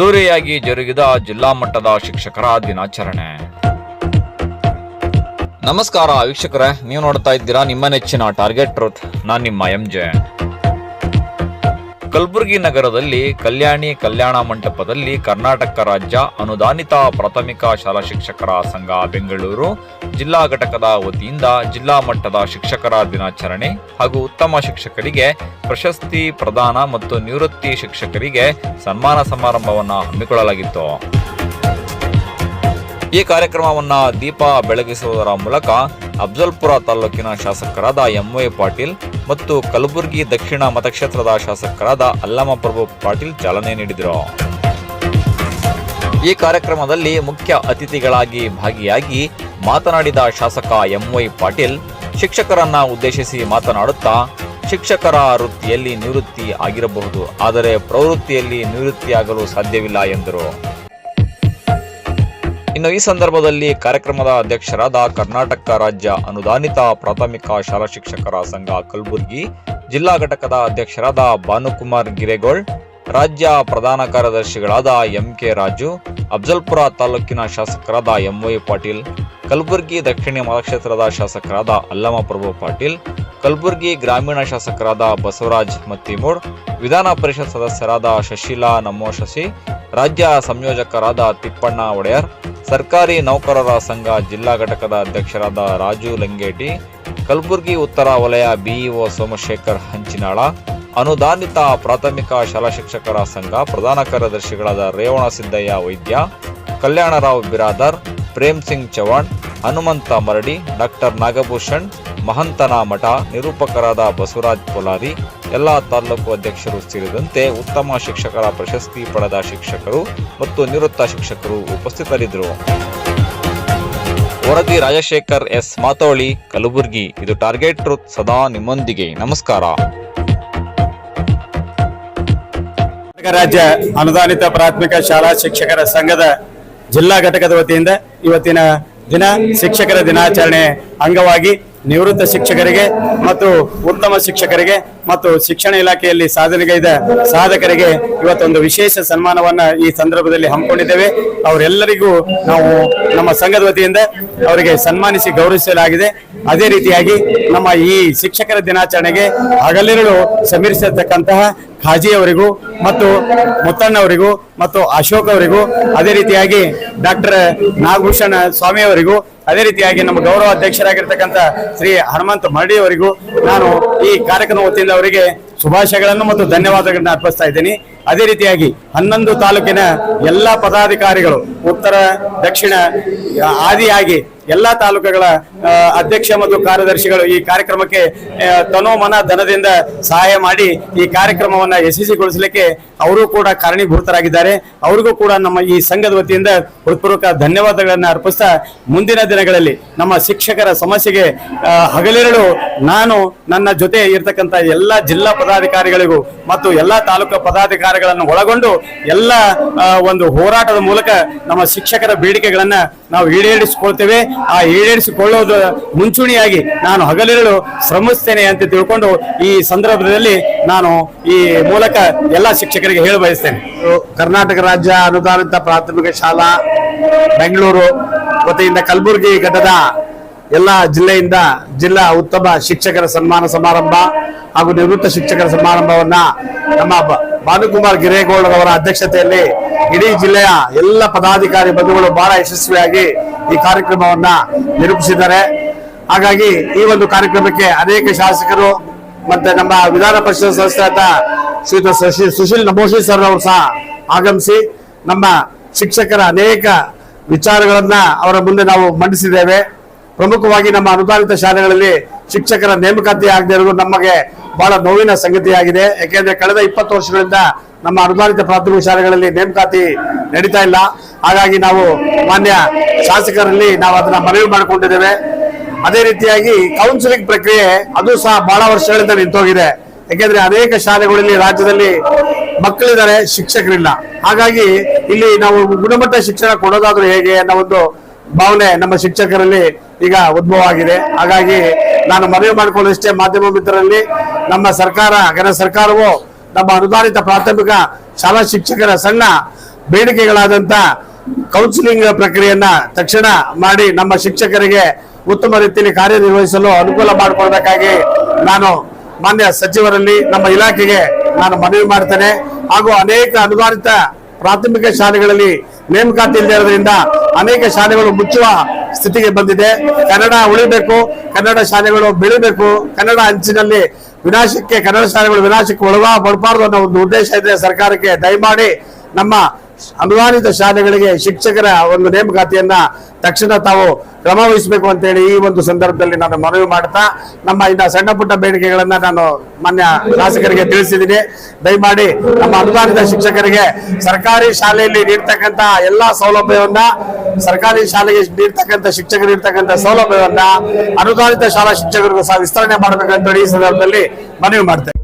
ಅದ್ದೂರಿಯಾಗಿ ಜರುಗಿದ ಜಿಲ್ಲಾ ಮಟ್ಟದ ಶಿಕ್ಷಕರ ದಿನಾಚರಣೆ. ನಮಸ್ಕಾರ ವೀಕ್ಷಕರೇ, ನೀವು ನೋಡ್ತಾ ಇದ್ದೀರಾ ನಿಮ್ಮ ನೆಚ್ಚಿನ ಟಾರ್ಗೆಟ್ ಟ್ರೂತ್ ನಾನು ನಿಮ್ಮ ಎಂ ಜೆ ಕಲಬುರಗಿ ನಗರದಲ್ಲಿ ಕಲ್ಯಾಣಿ ಕಲ್ಯಾಣ ಮಂಟಪದಲ್ಲಿ ಕರ್ನಾಟಕ ರಾಜ್ಯ ಅನುದಾನಿತ ಪ್ರಾಥಮಿಕ ಶಾಲಾ ಶಿಕ್ಷಕರ ಸಂಘ ಬೆಂಗಳೂರು ಜಿಲ್ಲಾ ಘಟಕದ ವತಿಯಿಂದ ಜಿಲ್ಲಾ ಮಟ್ಟದ ಶಿಕ್ಷಕರ ದಿನಾಚರಣೆ ಹಾಗೂ ಉತ್ತಮ ಶಿಕ್ಷಕರಿಗೆ ಪ್ರಶಸ್ತಿ ಪ್ರದಾನ ಮತ್ತು ನಿವೃತ್ತಿ ಶಿಕ್ಷಕರಿಗೆ ಸನ್ಮಾನ ಸಮಾರಂಭವನ್ನು ಹಮ್ಮಿಕೊಳ್ಳಲಾಗಿತ್ತು. ಈ ಕಾರ್ಯಕ್ರಮವನ್ನು ದೀಪ ಬೆಳಗಿಸುವುದರ ಮೂಲಕ ಅಫ್ಜಲ್ಪುರ ತಾಲೂಕಿನ ಶಾಸಕರಾದ ಎಂವೈ ಪಾಟೀಲ್ ಮತ್ತು ಕಲಬುರಗಿ ದಕ್ಷಿಣ ಮತಕ್ಷೇತ್ರದ ಶಾಸಕರಾದ ಅಲ್ಲಮ ಪ್ರಭು ಪಾಟೀಲ್ ಚಾಲನೆ ನೀಡಿದರು. ಈ ಕಾರ್ಯಕ್ರಮದಲ್ಲಿ ಮುಖ್ಯ ಅತಿಥಿಗಳಾಗಿ ಭಾಗಿಯಾಗಿ ಮಾತನಾಡಿದ ಶಾಸಕ ಎಂವೈ ಪಾಟೀಲ್, ಶಿಕ್ಷಕರನ್ನ ಉದ್ದೇಶಿಸಿ ಮಾತನಾಡುತ್ತಾ, ಶಿಕ್ಷಕರ ವೃತ್ತಿಯಲ್ಲಿ ನಿವೃತ್ತಿ ಆಗಿರಬಹುದು, ಆದರೆ ಪ್ರವೃತ್ತಿಯಲ್ಲಿ ನಿವೃತ್ತಿಯಾಗಲು ಸಾಧ್ಯವಿಲ್ಲ ಎಂದರು. ಇನ್ನು ಈ ಸಂದರ್ಭದಲ್ಲಿ ಕಾರ್ಯಕ್ರಮದ ಅಧ್ಯಕ್ಷರಾದ ಕರ್ನಾಟಕ ರಾಜ್ಯ ಅನುದಾನಿತ ಪ್ರಾಥಮಿಕ ಶಾಲಾ ಶಿಕ್ಷಕರ ಸಂಘ ಕಲಬುರಗಿ, ಜಿಲ್ಲಾ ಘಟಕದ ಅಧ್ಯಕ್ಷರಾದ ಭಾನುಕುಮಾರ್ ಗಿರೇಗೋಳ್ ರಾಜ್ಯ ಪ್ರಧಾನ ಕಾರ್ಯದರ್ಶಿಗಳಾದ ಎಂ ಕೆ ರಾಜು, ಅಫ್ಜಲ್ಪುರ ತಾಲೂಕಿನ ಶಾಸಕರಾದ ಎಂವೈ ಪಾಟೀಲ್, ಕಲಬುರಗಿ ದಕ್ಷಿಣ ಮತಕ್ಷೇತ್ರದ ಶಾಸಕರಾದ ಅಲ್ಲಮ ಪ್ರಭು ಪಾಟೀಲ್ ಕಲಬುರಗಿ ಗ್ರಾಮೀಣ ಶಾಸಕರಾದ ಬಸವರಾಜ್ ಮತ್ತಿಮೂಡ್ ವಿಧಾನ ಪರಿಷತ್ ಸದಸ್ಯರಾದ ಶಶೀಲಾ ನಮೋ ಶಶಿ, ರಾಜ್ಯ ಸಂಯೋಜಕರಾದ ತಿಪ್ಪಣ್ಣ ಒಡೆಯರ್, ಸರ್ಕಾರಿ ನೌಕರರ ಸಂಘ ಜಿಲ್ಲಾ ಘಟಕದ ಅಧ್ಯಕ್ಷರಾದ ರಾಜು ಲಂಗೇಟಿ, ಕಲಬುರಗಿ ಉತ್ತರ ವಲಯ ಬಿಇಒ ಸೋಮಶೇಖರ್ ಹಂಚಿನಾಳ, ಅನುದಾನಿತ ಪ್ರಾಥಮಿಕ ಶಾಲಾ ಶಿಕ್ಷಕರ ಸಂಘ ಪ್ರಧಾನ ಕಾರ್ಯದರ್ಶಿಗಳಾದ ರೇವಣ ಸಿದ್ದಯ್ಯ ವೈದ್ಯ, ಕಲ್ಯಾಣರಾವ್ ಬಿರಾದರ್ ಪ್ರೇಮ್ ಸಿಂಗ್ ಚವಾಣ್ ಹನುಮಂತ ಮರಡಿ, ಡಾಕ್ಟರ್ ನಾಗಭೂಷಣ್, ಮಹಂತನ ಮಠ, ನಿರೂಪಕರಾದ ಬಸವರಾಜ್ ಪೊಲಾರಿ ಎಲ್ಲ ತಾಲೂಕು ಅಧ್ಯಕ್ಷರು ಸೇರಿದಂತೆ ಉತ್ತಮ ಶಿಕ್ಷಕರ ಪ್ರಶಸ್ತಿ ಪಡೆದ ಶಿಕ್ಷಕರು ಮತ್ತು ನಿವೃತ್ತ ಶಿಕ್ಷಕರು ಉಪಸ್ಥಿತರಿದ್ದರು. ವರದಿ ರಾಜಶೇಖರ್ ಎಸ್ ಮಾತೋಳಿ, ಕಲಬುರಗಿ. ಇದು ಟಾರ್ಗೆಟ್ ಟ್ರೂತ್ ಸದಾ ನಿಮ್ಮೊಂದಿಗೆ. ನಮಸ್ಕಾರ. ರಾಜ್ಯ ಅನುದಾನಿತ ಪ್ರಾಥಮಿಕ ಶಾಲಾ ಶಿಕ್ಷಕರ ಸಂಘದ ಜಿಲ್ಲಾ ಘಟಕದ ವತಿಯಿಂದ ಇವತ್ತಿನ ದಿನ, ಶಿಕ್ಷಕರ ದಿನಾಚರಣೆ ಅಂಗವಾಗಿ ನಿವೃತ್ತ ಶಿಕ್ಷಕರಿಗೆ ಮತ್ತು ಉತ್ತಮ ಶಿಕ್ಷಕರಿಗೆ ಮತ್ತು ಶಿಕ್ಷಣ ಇಲಾಖೆಯಲ್ಲಿ ಸಾಧನೆಗೈದ ಸಾಧಕರಿಗೆ ಇವತ್ತೊಂದು ವಿಶೇಷ ಸನ್ಮಾನವನ್ನ ಈ ಸಂದರ್ಭದಲ್ಲಿ ಹಮ್ಮಿಕೊಂಡಿದ್ದೇವೆ. ಅವರೆಲ್ಲರಿಗೂ ನಾವು ನಮ್ಮ ಸಂಘದ ವತಿಯಿಂದ ಅವರಿಗೆ ಸನ್ಮಾನಿಸಿ ಗೌರವಿಸಲಾಗಿದೆ. ಅದೇ ರೀತಿಯಾಗಿ ನಮ್ಮ ಈ ಶಿಕ್ಷಕರ ದಿನಾಚರಣೆಗೆ ಹಗಲಿರುಳು ಶ್ರಮಿಸಿರ್ತಕ್ಕಂತಹ ಖಾಜಿ ಅವರಿಗೂ ಮತ್ತು ಮುತ್ತಣ್ಣವರಿಗೂ ಮತ್ತು ಅಶೋಕ್ ಅವರಿಗೂ ಅದೇ ರೀತಿಯಾಗಿ ಡಾಕ್ಟರ್ ನಾಗಭೂಷಣ ಸ್ವಾಮಿ ಅವರಿಗೂ ಅದೇ ರೀತಿಯಾಗಿ ನಮ್ಮ ಗೌರವ ಅಧ್ಯಕ್ಷರಾಗಿರ್ತಕ್ಕಂಥ ಶ್ರೀ ಹನುಮಂತ ಮರಡಿ ಅವರಿಗೂ ನಾನು ಈ ಕಾರ್ಯಕ್ರಮ ವತಿಯಿಂದ ಅವರಿಗೆ ಶುಭಾಶಯಗಳನ್ನು ಮತ್ತು ಧನ್ಯವಾದಗಳನ್ನು ಅರ್ಪಿಸ್ತಾ ಇದ್ದೀನಿ. ಅದೇ ರೀತಿಯಾಗಿ ಹನ್ನೊಂದು ತಾಲೂಕಿನ ಎಲ್ಲ ಪದಾಧಿಕಾರಿಗಳು ಉತ್ತರ, ದಕ್ಷಿಣ, ಆದಿಯಾಗಿ ಎಲ್ಲ ತಾಲೂಕುಗಳ ಅಧ್ಯಕ್ಷ ಮತ್ತು ಕಾರ್ಯದರ್ಶಿಗಳು ಈ ಕಾರ್ಯಕ್ರಮಕ್ಕೆ ತನೋಮನ ಧನದಿಂದ ಸಹಾಯ ಮಾಡಿ ಈ ಕಾರ್ಯಕ್ರಮವನ್ನ ಯಶಸ್ವಿಗೊಳಿಸಲಿಕ್ಕೆ ಅವರು ಕೂಡ ಕಾರಣೀಭೂತರಾಗಿದ್ದಾರೆ. ಅವರಿಗೂ ಕೂಡ ನಮ್ಮ ಈ ಸಂಘದ ವತಿಯಿಂದ ಹೃತ್ಪೂರ್ವಕ ಧನ್ಯವಾದಗಳನ್ನು ಅರ್ಪಿಸ್ತಾ ಮುಂದಿನ ದಿನಗಳಲ್ಲಿ ನಮ್ಮ ಶಿಕ್ಷಕರ ಸಮಸ್ಯೆಗೆ ಹಗಲಿರಳು ನಾನು ನನ್ನ ಜೊತೆ ಇರತಕ್ಕಂಥ ಎಲ್ಲ ಜಿಲ್ಲಾ ಪದಾಧಿಕಾರಿಗಳಿಗೂ ಮತ್ತು ಎಲ್ಲ ತಾಲೂಕು ಪದಾಧಿಕಾರಿಗಳನ್ನು ಒಳಗೊಂಡು ಎಲ್ಲ ಒಂದು ಹೋರಾಟದ ಮೂಲಕ ನಮ್ಮ ಶಿಕ್ಷಕರ ಬೇಡಿಕೆಗಳನ್ನು ನಾವು ಈಡೇರಿಸಿಕೊಳ್ತೇವೆ. ಆ ಈಡೇರಿಸಿಕೊಳ್ಳೋದು ಮುಂಚೂಣಿಯಾಗಿ ನಾನು ಹಗಲಿರಲು ಶ್ರಮಿಸ್ತೇನೆ ಅಂತ ತಿಳ್ಕೊಂಡು ಈ ಸಂದರ್ಭದಲ್ಲಿ ನಾನು ಈ ಮೂಲಕ ಎಲ್ಲ ಶಿಕ್ಷಕರಿಗೆ ಹೇಳ ಬಯಸ್ತೇನೆ. ಕರ್ನಾಟಕ ರಾಜ್ಯ ಅನುದಾನಿತ ಪ್ರಾಥಮಿಕ ಶಾಲಾ, ಬೆಂಗಳೂರು, ವತಿಯಿಂದ ಕಲಬುರಗಿ ಘಟದ ಎಲ್ಲ ಜಿಲ್ಲೆಯಿಂದ ಜಿಲ್ಲಾ ಉತ್ತಮ ಶಿಕ್ಷಕರ ಸನ್ಮಾನ ಸಮಾರಂಭ ಹಾಗೂ ನಿವೃತ್ತ ಶಿಕ್ಷಕರ ಸಮಾರಂಭವನ್ನ ನಮ್ಮ ಭಾನುಕುಮಾರ್ ಗಿರೇಗೌಡರವರ ಅಧ್ಯಕ್ಷತೆಯಲ್ಲಿ ಇಡೀ ಜಿಲ್ಲೆಯ ಎಲ್ಲ ಪದಾಧಿಕಾರಿ ಬಂಧುಗಳು ಬಹಳ ಯಶಸ್ವಿಯಾಗಿ ಈ ಕಾರ್ಯಕ್ರಮವನ್ನ ನಿರೂಪಿಸಿದ್ದಾರೆ. ಹಾಗಾಗಿ ಈ ಒಂದು ಕಾರ್ಯಕ್ರಮಕ್ಕೆ ಅನೇಕ ಶಾಸಕರು ಮತ್ತೆ ನಮ್ಮ ವಿಧಾನ ಪರಿಷತ್ ಸದಸ್ಯರಾದ ಶ್ರೀ ಸುಶೀಲ್ ನಮೋಶಿ ಸರ್ ಅವರು ಸಹ ಆಗಮಿಸಿ ನಮ್ಮ ಶಿಕ್ಷಕರ ಅನೇಕ ವಿಚಾರಗಳನ್ನ ಅವರ ಮುಂದೆ ನಾವು ಮಂಡಿಸಿದ್ದೇವೆ. ಪ್ರಮುಖವಾಗಿ ನಮ್ಮ ಅನುದಾನಿತ ಶಾಲೆಗಳಲ್ಲಿ ಶಿಕ್ಷಕರ ನೇಮಕಾತಿ ಆಗದೆ ಇರೋದು ನಮಗೆ ಬಹಳ ನೋವಿನ ಸಂಗತಿಯಾಗಿದೆ. ಯಾಕೆಂದ್ರೆ ಕಳೆದ ಇಪ್ಪತ್ತು ವರ್ಷಗಳಿಂದ ನಮ್ಮ ಅನುದಾನಿತ ಪ್ರಾಥಮಿಕ ಶಾಲೆಗಳಲ್ಲಿ ನೇಮಕಾತಿ ನಡೀತಾ ಇಲ್ಲ. ಹಾಗಾಗಿ ನಾವು ಮಾನ್ಯ ಶಾಸಕರಲ್ಲಿ ನಾವು ಅದನ್ನ ಮನವಿ ಮಾಡಿಕೊಂಡಿದ್ದೇವೆ. ಅದೇ ರೀತಿಯಾಗಿ ಕೌನ್ಸಿಲಿಂಗ್ ಪ್ರಕ್ರಿಯೆ ಅದು ಸಹ ಬಹಳ ವರ್ಷಗಳಿಂದ ನಿಂತೋಗಿದೆ. ಯಾಕೆಂದ್ರೆ ಅನೇಕ ಶಾಲೆಗಳಲ್ಲಿ ರಾಜ್ಯದಲ್ಲಿ ಮಕ್ಕಳಿದ್ದಾರೆ, ಶಿಕ್ಷಕರಿಲ್ಲ. ಹಾಗಾಗಿ ಇಲ್ಲಿ ನಾವು ಗುಣಮಟ್ಟ ಶಿಕ್ಷಣ ಕೊಡೋದಾದ್ರೂ ಹೇಗೆ ಅನ್ನೋ ಒಂದು ಭಾವನೆ ನಮ್ಮ ಶಿಕ್ಷಕರಲ್ಲಿ ಈಗ ಉದ್ಭವ ಆಗಿದೆ ಹಾಗಾಗಿ ನಾನು ಮನವಿ ಮಾಡಿಕೊಳ್ಳೋಷ್ಟೇ ಮಾಧ್ಯಮ ಮಿತ್ರರಲ್ಲಿ ನಮ್ಮ ಸರ್ಕಾರ ಕೇಂದ್ರ ಸರ್ಕಾರವು ನಮ್ಮ ಅನುದಾನಿತ ಪ್ರಾಥಮಿಕ ಶಾಲಾ ಶಿಕ್ಷಕರ ಸಣ್ಣ ಬೇಡಿಕೆಗಳಾದಂತ ಕೌನ್ಸಿಲಿಂಗ್ ಪ್ರಕ್ರಿಯೆಯನ್ನ ತಕ್ಷಣ ಮಾಡಿ ನಮ್ಮ ಶಿಕ್ಷಕರಿಗೆ ಉತ್ತಮ ರೀತಿಯಲ್ಲಿ ಕಾರ್ಯನಿರ್ವಹಿಸಲು ಅನುಕೂಲ ಮಾಡಿಕೊಡ್ಬೇಕಾಗಿ ನಾನು ಮಾನ್ಯ ಸಚಿವರಲ್ಲಿ ನಮ್ಮ ಇಲಾಖೆಗೆ ನಾನು ಮನವಿ ಮಾಡ್ತೇನೆ. ಹಾಗೂ ಅನೇಕ ಅನುದಾನಿತ ಪ್ರಾಥಮಿಕ ಶಾಲೆಗಳಲ್ಲಿ ನೇಮಕಾತಿ ಇಲ್ಲದೆ ಇರೋದ್ರಿಂದ ಅನೇಕ ಶಾಲೆಗಳು ಮುಚ್ಚುವ ಸ್ಥಿತಿಗೆ ಬಂದಿದೆ. ಕನ್ನಡ ಉಳಿಬೇಕು, ಕನ್ನಡ ಶಾಲೆಗಳು ಬೆಳಿಬೇಕು, ಕನ್ನಡ ಅಂಚಿನಲ್ಲಿ ವಿನಾಶಕ್ಕೆ, ಕನ್ನಡ ಶಾಲೆಗಳು ವಿನಾಶಕ್ಕೆ ಒಳಗ ಅನ್ನೋ ಒಂದು ಉದ್ದೇಶ ಇದೆ ಸರ್ಕಾರಕ್ಕೆ ದಯಮಾಡಿ ನಮ್ಮ ಅನುದಾನಿತ ಶಾಲೆಗಳಿಗೆ ಶಿಕ್ಷಕರ ಒಂದು ನೇಮಕಾತಿಯನ್ನ ತಕ್ಷಣ ತಾವು ಕ್ರಮ ವಹಿಸಬೇಕು ಅಂತೇಳಿ ಈ ಒಂದು ಸಂದರ್ಭದಲ್ಲಿ ನಾನು ಮನವಿ ಮಾಡ್ತಾ, ನಮ್ಮ ಇನ್ನ ಸಣ್ಣ ಪುಟ್ಟ ಬೇಡಿಕೆಗಳನ್ನ ನಾನು ಮಾನ್ಯ ಶಾಸಕರಿಗೆ ತಿಳಿಸಿದ್ದೀನಿ. ದಯಮಾಡಿ ನಮ್ಮ ಅನುದಾನಿತ ಶಿಕ್ಷಕರಿಗೆ ಸರ್ಕಾರಿ ಶಾಲೆಯಲ್ಲಿ ನೀಡ್ತಕ್ಕಂತ ಎಲ್ಲಾ ಸೌಲಭ್ಯವನ್ನ, ಸರ್ಕಾರಿ ಶಾಲೆಗೆ ನೀಡ್ತಕ್ಕಂಥ ಶಿಕ್ಷಕರು ಇರ್ತಕ್ಕಂಥ ಸೌಲಭ್ಯವನ್ನ ಅನುದಾನಿತ ಶಾಲಾ ಶಿಕ್ಷಕರಿಗೂ ಸಹ ವಿಸ್ತರಣೆ ಮಾಡಬೇಕಂತ ಈ ಸಂದರ್ಭದಲ್ಲಿ ಮನವಿ ಮಾಡ್ತೇನೆ.